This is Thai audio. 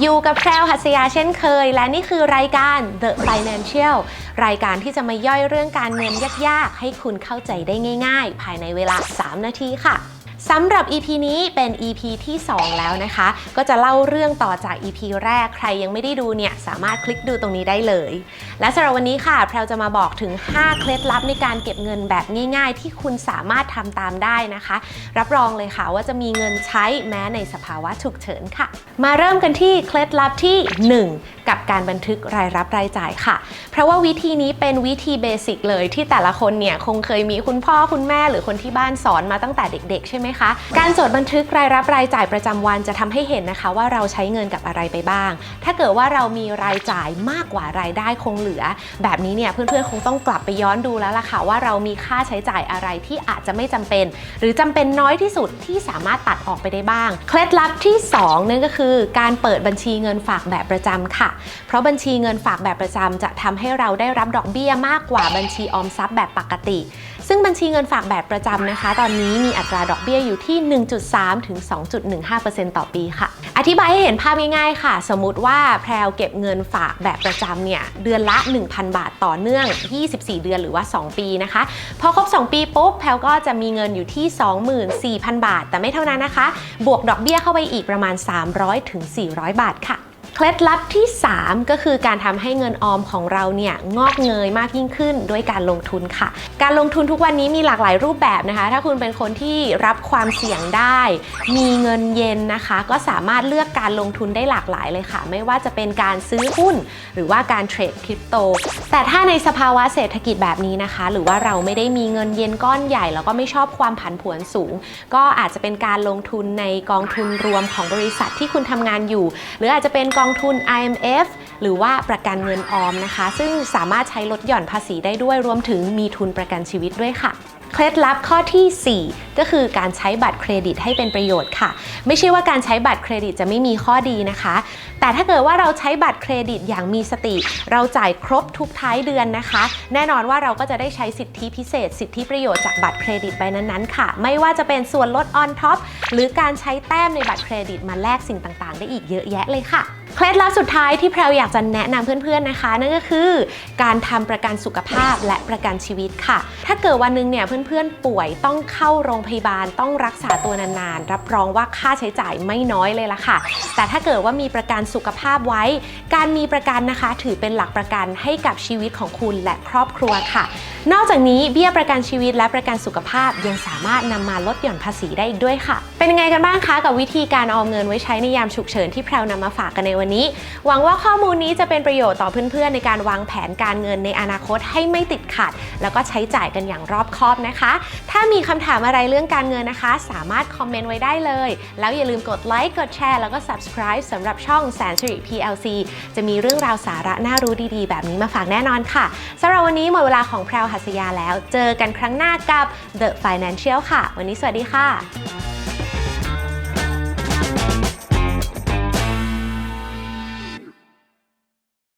อยู่กับแพรวหัสยาเช่นเคย และนี่คือรายการ The Financial รายการที่จะมาย่อยเรื่องการเงินยากๆ ให้คุณเข้าใจได้ง่าย ๆ ภายในเวลา 3 นาทีค่ะ สำหรับ EP นี้เป็น EP ที่ 2 แล้วนะคะ ก็จะเล่าเรื่องต่อจาก EP แรกใครยังไม่ได้ดูเนี่ย สามารถคลิกดูตรงนี้ได้เลย และสำหรับวันนี้ค่ะ แพรวจะมาบอกถึง 5 เคล็ดลับในการเก็บเงินแบบง่าย ๆ ที่คุณสามารถทำตามได้นะคะ รับรองเลยค่ะว่าจะมีเงินใช้แม้ในสภาวะฉุกเฉินค่ะ มาเริ่มกันที่เคล็ดลับที่ 1 กับการบันทึกรายรับรายจ่ายค่ะ เพราะว่าวิธีนี้เป็นวิธีเบสิกเลยที่แต่ละคนเนี่ยคงเคยมีคุณพ่อคุณแม่หรือคนที่บ้านสอนมาตั้งแต่เด็ก ๆ ใช่ไหมคะ การจดบันทึกรายรับรายจ่ายประจำวันจะทำให้เห็นนะคะ ว่าเราใช้เงินกับอะไรไปบ้าง ถ้าเกิดว่าเรามีรายจ่ายมากกว่ารายได้คงเหลือ แบบนี้เนี่ยเพื่อนๆคงต้องกลับไปย้อนดูแล้วล่ะค่ะว่าเรามีค่าใช้จ่ายอะไรที่อาจจะไม่จำเป็น หรือจำเป็นน้อยที่สุดที่สามารถตัดออกไปได้บ้าง เคล็ดลับที่สองนั่นก็คือการเปิดบัญชีเงินฝากแบบประจำค่ะ เพราะบัญชีเงินฝากแบบประจำจะทำให้เราได้รับดอกเบี้ยมากกว่าบัญชีออมทรัพย์แบบปกติซึ่งบัญชีเงินฝากแบบประจำนะคะ ตอนนี้มีอัตราดอกเบี้ยอยู่ที่ 1.3 ถึง 2.15%ต่อปีค่ะ อธิบายให้เห็นภาพง่ายๆค่ะ สมมติว่าแพรวเก็บเงินฝากแบบประจำเนี่ยเดือนละ 1,000 บาทต่อเนื่อง 24 เดือนหรือว่า 2 ปีนะคะ พอครบ 2 ปีปุ๊บแพรวก็จะมีเงินอยู่ที่ 24,000 บาท แต่ไม่เท่านั้นนะคะ บวกดอกเบี้ยเข้าไปอีกประมาณ 300 ถึง 400 บาทค่ะ เคล็ดลับที่ 3 ก็คือการทำให้เงินออมของเราเนี่ยงอกเงยมากยิ่งขึ้นด้วยการลงทุนค่ะ การลงทุนทุกวันนี้มีหลากหลายรูปแบบนะคะ ถ้าคุณเป็นคนที่รับความเสี่ยงได้ มีเงินเย็นนะคะ ก็สามารถเลือกการลงทุนได้หลากหลายเลยค่ะ ไม่ว่าจะเป็นการซื้อหุ้น หรือว่าการเทรดคริปโต แต่ถ้าในสภาวะเศรษฐกิจแบบนี้นะคะ หรือว่าเราไม่ได้มีเงินเย็นก้อนใหญ่ แล้วก็ไม่ชอบความผันผวนสูง ก็อาจจะเป็นการลงทุนในกองทุนรวมของบริษัทที่คุณทำงานอยู่ หรืออาจจะเป็นกององทุน IMF หรือว่าประกันเงินออมนะคะ ซึ่งสามารถใช้ลดหย่อนภาษีได้ด้วยรวมถึงมีทุนประกันชีวิตด้วยค่ะเคล็ดลับข้อทีสี่ 4 ก็คือการใช้บัตรเครดิตให้เป็นประโยชน์ค่ะ ไม่ใช่ว่าการใช้บัตรเครดิตจะไม่มีข้อดีนะคะ แต่ถ้าเกิดว่าเราใช้บัตรเครดิตอย่างมีสติ เราจ่ายครบทุกท้ายเดือนนะคะ แน่นอนว่าเราก็จะได้ใช้สิทธิพิเศษ สิทธิประโยชน์จากบัตรเครดิตใบนั้นๆค่ะ ไม่ว่าจะเป็นส่วนลดออนท็อปหรือการใช้แต้มในบัตรเครดิตมาแลกสิ่งต่างๆ ได้อีกเยอะแยะเลยค่ะ เคล็ดลับสุดท้ายที่แพรวอยากจะแนะนำเพื่อนๆนะคะ นั่นก็คือการทำประกันสุขภาพและประกันชีวิตค่ะ ถ้าเกิดวันหนึงเนี่ยเพื่อนๆ ป่วยต้องเข้าโรงพยาบาลต้องรักษาตัวนานๆ รับรองว่าค่าใช้จ่ายไม่น้อยเลยละค่ะ แต่ถ้าเกิดว่ามีประกันสุขภาพไว้ การมีประกันนะคะ ถือเป็นหลักประกันให้กับชีวิตของคุณและครอบครัวค่ะ นอกจากนี้เบี้ยประกันชีวิตและประกันสุขภาพยังสามารถนำมาลดหย่อนภาษีได้อีกด้วยค่ะ เป็นยังไงกันบ้างคะกับวิธีการออมเงินไว้ใช้ในยามฉุกเฉินที่แพรวนำมาฝากกันในวันนี้ หวังว่าข้อมูลนี้จะเป็นประโยชน์ต่อเพื่อนๆ ในการวางแผนการเงินในอนาคตให้ไม่ติดขัด แล้วก็ใช้จ่ายกันอย่างรอบคอบนะคะ ถ้ามีคำถามอะไรเรื่องการเงินนะคะ สามารถคอมเมนต์ไว้ได้เลย แล้วอย่าลืมกดไลค์กดแชร์แล้วก็ subscribe สำหรับช่องแสนสิริ PLC จะมีเรื่องราวสาระน่ารู้ดีๆ แบบนี้มาฝากแน่นอนค่ะสำหรับวันนี้หมดเวลาของแพรวหัสยาแล้ว เจอกันครั้งหน้ากับ The Financial ค่ะ วันนี้สวัสดีค่ะ